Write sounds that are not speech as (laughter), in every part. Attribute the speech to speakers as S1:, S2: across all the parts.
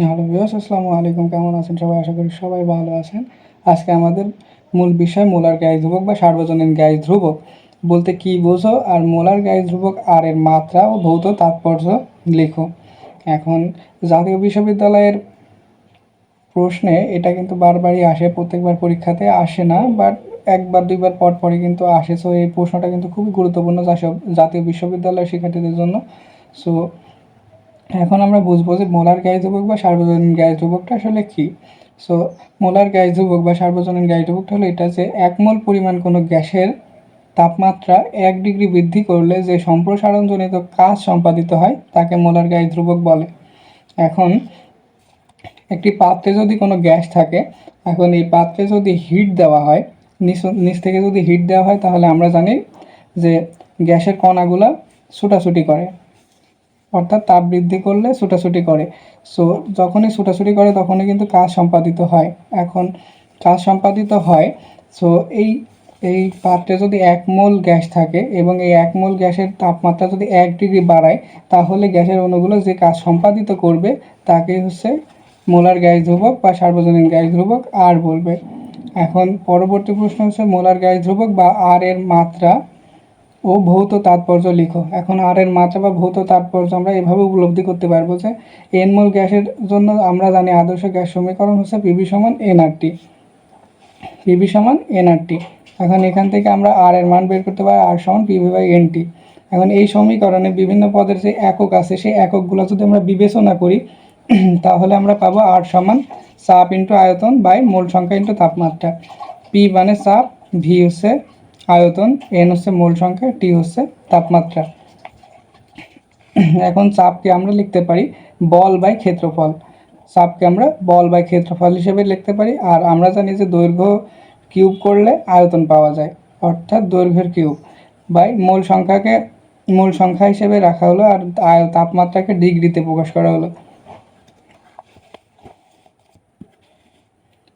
S1: Hello বিয়াস আসসালামু আলাইকুম। কেমন আছেন সবাই? আশা করি সবাই ভালো আছেন। আজকে আমাদের মূল বিষয় মোলার গ্যাস ধ্রুবক বা সার্বজনীন গ্যাস ধ্রুবক। বলতে কি বোঝো আর মোলার গ্যাস ধ্রুবক আর এর মাত্রা ও ভৌত তাৎপর্য লেখো। এখন জাতীয় বিশ্ববিদ্যালয়ের প্রশ্নে এটা কিন্তু বারবারই আসে, প্রত্যেকবার পরীক্ষাতে আসে না বাট একবার, দুইবার পর পরে কিন্তু আসে। সো এই প্রশ্নটা কিন্তু খুবই গুরুত্বপূর্ণ জাতীয় বিশ্ববিদ্যালয়ের শিক্ষার্থীদের জন্য। সো এখন আমরা বুঝব যে মোলার গ্যাস ধ্রুবক বা সার্বজনীন গ্যাস ধ্রুবকটা আসলে কি? সো মোলার গ্যাস ধ্রুবক বা সার্বজনীন গ্যাস ধ্রুবকটা হলো এটা যে এক মোল পরিমাণ কোনো গ্যাসের তাপমাত্রা এক ডিগ্রি বৃদ্ধি করলে যে সম্প্রসারণজনিত কাজ সম্পাদিত হয়, তাকে মোলার গ্যাস ধ্রুবক বলে। এখন একটি পাত্রে যদি কোনো গ্যাস থাকে, এখন এই পাত্রে যদি হিট দেওয়া হয়, নিচ নিচ থেকে যদি হিট দেওয়া হয়, তাহলে আমরা জানি যে গ্যাসের কণাগুলা ছুটাছুটি করে। অর্থাৎ তাপ বৃদ্ধি করলে ছুটাছুটি করে। সো যখনই ছুটাছুটি করে, তখনই কিন্তু কাজ সম্পাদিত হয়। এখন কাজ সম্পাদিত হয় সো এই এই পাত্রে যদি এক মোল গ্যাস থাকে এবং এই এক মোল গ্যাসের তাপমাত্রা যদি এক ডিগ্রি বাড়ায়, তাহলে গ্যাসের অণুগুলো যে কাজ সম্পাদিত করবে, তাকে হচ্ছে মোলার গ্যাস ধ্রুবক বা সার্বজনীন গ্যাস ধ্রুবক আর বলবে। এখন পরবর্তী প্রশ্ন হচ্ছে, মোলার গ্যাস ধ্রুবক বা আর এর মাত্রা ও ভৌত তাৎপর্য লিখো। এখন আর এর মাত্রা বা ভৌত তাৎপর্য আমরা এভাবে উপলব্ধি করতে পারব যে এন মোল গ্যাসের জন্য আমরা জানি আদর্শ গ্যাস সমীকরণ হচ্ছে পিবি সমান এনআরটি পিবি সমান এনআরটি এখন এখান থেকে আমরা আর এর মান বের করতে পারি আর সমান পিভি বাই এনটি এখন এই সমীকরণে বিভিন্ন পদের যে একক আছে, সেই এককগুলো যদি আমরা বিবেচনা করি, (clears throat) তাহলে আমরা পাবো আর সমান চাপ ইন্টু আয়তন বাই মোল সংখ্যা ইন্টু তাপমাত্রা। পি মানে চাপ ভি হচ্ছে আয়তন এন হচ্ছে মোল সংখ্যা টি হচ্ছে তাপমাত্রা। এখন চাপকে আমরা লিখতে পারি বল বাই ক্ষেত্রফল। চাপকে আমরা বল বাই ক্ষেত্রফল হিসেবে লিখতে পারি, আর আমরা জানি যে দৈর্ঘ্য কিউব করলে আয়তন পাওয়া যায়, অর্থাৎ দৈর্ঘ্যের কিউব। বাই মূল সংখ্যাকে, মূল সংখ্যা হিসেবে রাখা হলো, আর তাপমাত্রাকে ডিগ্রিতে প্রকাশ করা হলো।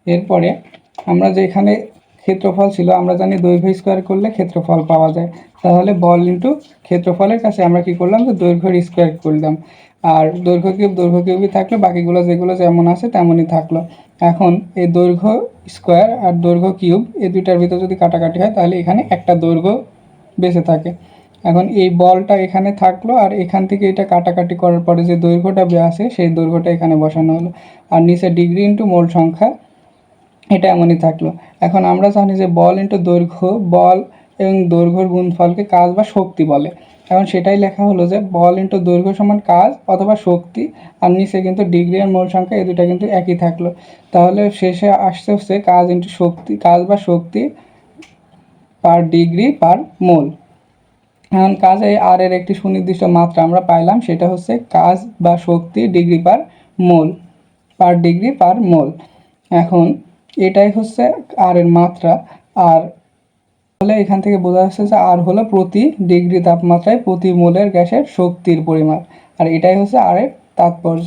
S1: এরপরে আমরা যেখানে ক্ষেত্রফল ছিল, আমরা জানি দৈর্ঘ্য স্কোয়ার করলে ক্ষেত্রফল পাওয়া যায়। তাহলে বল ইন্টু ক্ষেত্রফলের কাছে আমরা কি করলাম? যে দৈর্ঘ্যের স্কোয়ার করলাম। আর দৈর্ঘ্য কিউব, দৈর্ঘ্য কিউবই থাকল বাকিগুলো যেগুলো যেমন আছে তেমনই থাকল। এখন এই দৈর্ঘ্য স্কোয়ার আর দৈর্ঘ্য কিউব এই দুইটার ভিতরে যদি কাটাকাটি হয়, তাহলে এখানে একটা দৈর্ঘ্য বেঁচে থাকে। এখন এই বলটা এখানে থাকল আর এখান থেকে এটা কাটাকাটি করার পরে যে দৈর্ঘ্যটা আসে সেই দৈর্ঘ্যটা এখানে বসানো হলো। আর নিচে ডিগ্রি ইন্টু মোল সংখ্যা এটা এমনই থাকল। এখন আমরা জানি যে বল ইন্টু দৈর্ঘ্য, বল এবং দৈর্ঘ্যর গুণফলকে কাজ বা শক্তি বলে। এখন সেটাই লেখা হলো যে বল ইন্টু দৈর্ঘ্য সমান কাজ অথবা শক্তি, আর নিচে কিন্তু ডিগ্রি আর মোল সংখ্যা এই দুটা কিন্তু একই থাকল। তাহলে শেষে আসতে হচ্ছে কাজ ইন্টু শক্তি, কাজ বা শক্তি পার ডিগ্রি পার মোল। এখন কাজে আর এর একটি সুনির্দিষ্ট মাত্রা আমরা পাইলাম, সেটা হচ্ছে কাজ বা শক্তি degree per mole per degree per mole. এখন এটাই হচ্ছে আর এর মাত্রা। আর তাহলে এখান থেকে বোঝা যাচ্ছে যে আর হলো প্রতি ডিগ্রি তাপমাত্রায় প্রতি মোলের গ্যাসের শক্তির পরিমাণ। আর এটাই হচ্ছে আর এর তাৎপর্য।